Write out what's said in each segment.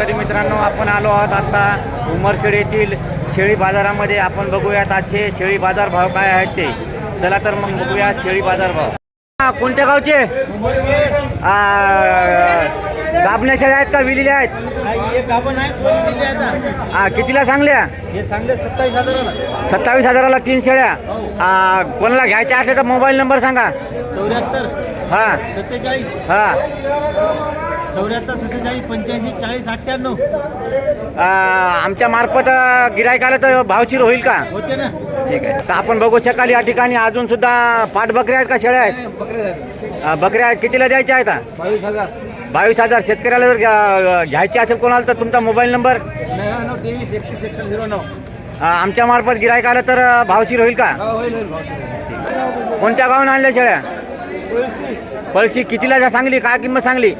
तरी मित्रांनो आपण आलो आहोत आता उमरखेड येथील शेळी बाजारामध्ये. आपण बघूयात आजचे शेळी बाजार भाव काय आहेत ते. चला तर मग बघूया शेळी बाजार भाव. हा, कोणत्या गावचे? आ, गाबण्या शेळ्या आहेत का विलेल्या आहेत? आ, कितीला सांगल्या? हे सांगले सत्तावीस हजाराला सत्तावीस हजाराला तीन शेळ्या. आ, कोणाला घ्यायच्या असल्या तर मोबाईल नंबर सांगा. चौऱ्याहत्तर हा. सत्तेचाळीस. हा. चौऱ्याहत्तर सत्तेचाळीस पंच्याऐंशी चाळीस अठ्ठ्याण्णव. आमच्या मार्फत गिरायक आलं तर भावशीर होईल का? होते ना. ठीक आहे. तर आपण बघू शकाल या ठिकाणी अजून सुद्धा पाठ बकऱ्या आहेत का शेळ्या आहेत? आ, बकऱ्या कितीला द्यायच्या आहेत? बावीस हजार. बावीस हजार. शेतकऱ्याला जर घ्या- घ्यायची असेल कोणाला तर तुमचा मोबाईल नंबर? नव्याण्णव तेवीस एकतीस एकशे झिरो नऊ. आमच्या मार्फत गिरायक आलं तर अ, भावशीर होईल का? हो होईल होईल भाऊ कोणत्या गावून आणल्या शेळ्या? पळशी कितीला जा सांगली? काय किंमत सांगली?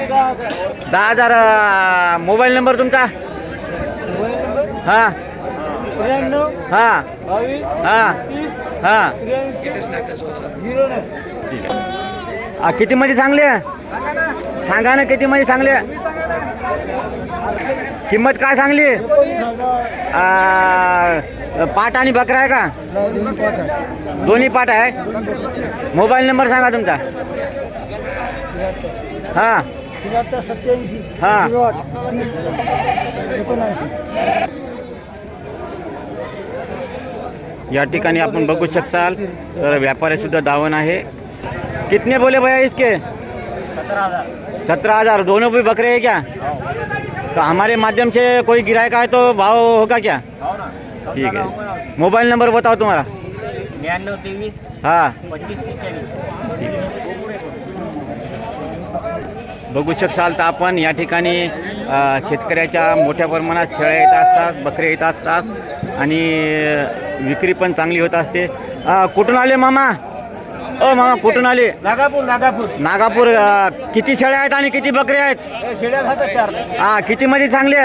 दहा हजार मोबाईल नंबर तुमचा? हा. हा. हा. हा. झिरो किती मध्ये सांगले? सांगा ना किती मध्ये सांगले? किंमत काय सांगली? पाट आणि बकरा आहे का? दोन्ही दोन्ही पाट आहे. मोबाईल नंबर सांगा तुमचा. हा. त्र्याहत्तर सत्याऐंशी हा. तीस एकोणऐंशी. या ठिकाणी आपण बघू शकाल तर व्यापारी सुद्धा दावण आहे. कितने बोले भैया इसके? सतरा हजार. सत्रह हजार दोनों भी बकरे हैं क्या? तो हमारे माध्यम से कोई गिरायक आए तो भाव होगा क्या? हो ना ठीक है। मोबाईल नंबर बताओ तुम्हाला ब्याण्णव तेवीस हा। पच्चीस त्रेचाळीस. बघू शकाल तर आपण या ठिकाणी अ, शेतकऱ्याच्या मोठ्या प्रमाणात शेळ्या येत असतात बकरे येत असतात आणि अ, विक्री पण चांगली होत असते. अ, कुठून आले मामा? ओ मामा कुठून आले? नागापूर नागापूर. नागापूर अ, किती शेळ्या आहेत आणि किती बकरे आहेत? खातात चार. हा किती मध्ये चांगले?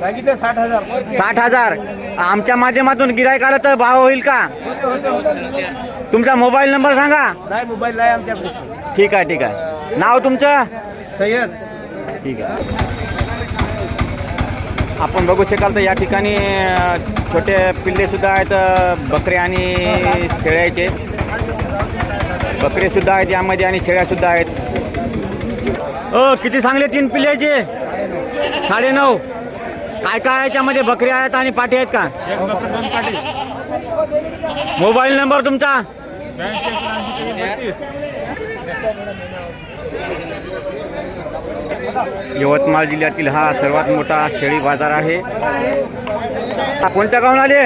सांगितलं साठ हजार. साठ हजार. आमच्या माध्यमातून गिरायक आलं तर भाव होईल का? तुमचा मोबाईल नंबर सांगा. नाही मोबाईल नाही आमच्याकडे. ठीक आहे ठीक आहे. नाव तुमचं? सय्यद. ठीक आहे. आपण बघू शकाल तर या ठिकाणी अ, छोटे पिल्ले सुद्धा आहेत अ, बकरे आणि शेळ्याचे. बकरे सुद्धा आहेत यामध्ये आणि शेळ्या सुद्धा आहेत. ओ किती सांगले तीन पिल्ल्याचे साडे नऊ काय काय आहे त्यामध्ये बकरी आहेत आणि पाठी आहेत का? मोबाईल नंबर तुमचा? यवतमाळ जिल्ह्यातील हा सर्वात मोठा शेळी बाजार आहे. कोणत्या गावून आले?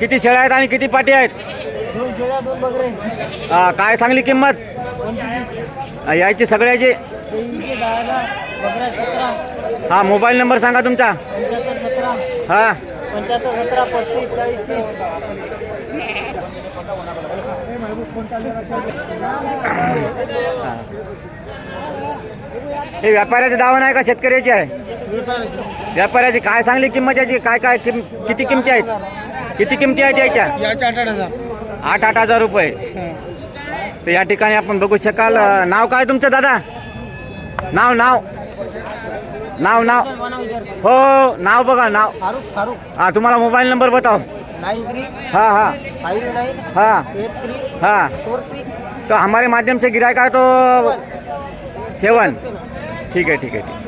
किती शेळ्या आहेत आणि किती पाटी आहेत? काय सांगली किंमत? यायची सगळ्याची? हा मोबाईल नंबर सांगा तुमचा. हा. पंच्याहत्तर सतरा पस्तीस चाळीस तीस. हा. हे व्यापाऱ्याचे दावा नाही का? शेतकऱ्याची आहे. व्यापाऱ्याची काय सांगली किंमत याची? काय काय किम किती किमती आहेत? किती किमती आहेत याच्या? आठ आठ हजार. रुपये. तर या ठिकाणी आपण बघू शकाल. नाव काय तुमचं दादा? नाव नाव? नाव नाव? हो हो नाव बघा नाव. हा तुम्हाला मोबाईल नंबर बताओ नाइन थ्री हाँ हाँ. फाइव नाइन हाँ. एट थ्री हाँ. फोर सिक्स तो हमारे माध्यम से गिराय का तो सेवन. ठीक है ठीक है ठीक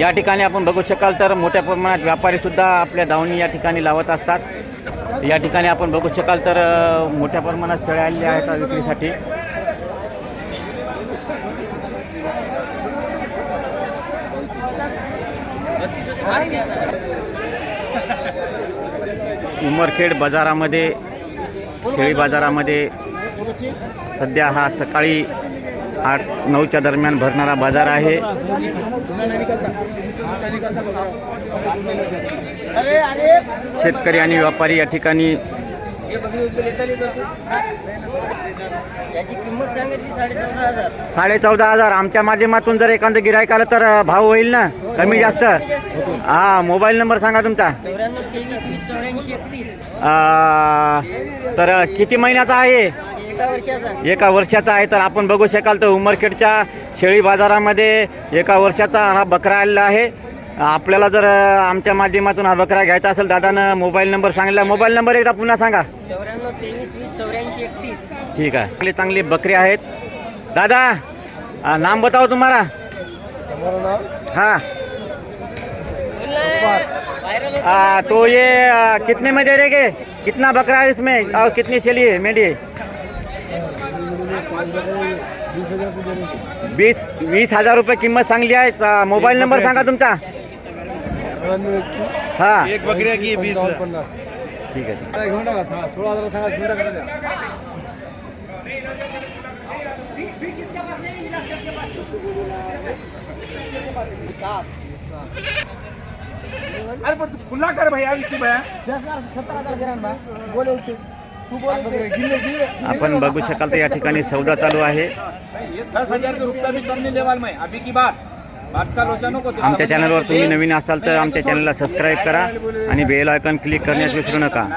या ठिकाणी आपण बघू शकाल तर मोठ्या प्रमाणात व्यापारी सुद्धा आपल्या दावणी या ठिकाणी लावत असतात. या ठिकाणी आपण बघू शकाल तर मोठ्या प्रमाणात शेळ्या आलेल्या आहेत विक्रीसाठी. उमरखेड बाजारामध्ये शेळी बाजारामध्ये सध्या हा सकाळी आठ नऊच्या दरम्यान भरणारा बाजार आहे. शेतकरी आणि व्यापारी या ठिकाणी साडे चौदा हजार. आमच्या माध्यमातून जर एखादं गिरायक आलं तर भाव होईल ना? कमी जास्त. हा मोबाईल नंबर सांगा तुमचा. तर किती महिन्याचा आहे? एका वर्षाचा. एका वर्षाचा आहे. तर आपण बघू शकाल तर उमरखेडच्या शेळी बाजारामध्ये एका वर्षाचा हा बकरा आलेला आहे. आपल्याला जर आमच्या माध्यमातून हा बकरा घ्यायचा असेल दादानं मोबाईल नंबर सांगितला. मोबाईल नंबर एकदा पुन्हा सांगा. चौऱ्याण्णव तेवीस वीस चौऱ्याऐंशी एकतीस. ठीक आहे. चांगली चांगली बकरी आहेत. दादा नाम बताओ तुम्हारा हाँ. आ, तो ये आ, कितने में दे देंगे? कितना बकरा है इसमें? और कितनी चली है मेढी? वीस वीस हजार रुपये किंमत सांगली आहे चा- मोबाईल नंबर सांगा तुमचा. हा. एक बकऱ्या की वीस. ठीक आहे अरे पण तू खुला कर भैया विकी भैया सत्तर हजार दे ना. बोले आपण बघू शकाल तर या ठिकाणी सौदा चालू आहे. दस हजार के रुपया भी कम नहीं लेवाल मैं अभी की बात. आमच्या चॅनलवर तुम्ही नवीन असाल तर आमच्या चॅनलला सबस्क्राईब करा आणि बेल आयकॉन क्लिक करण्यास विसरू नका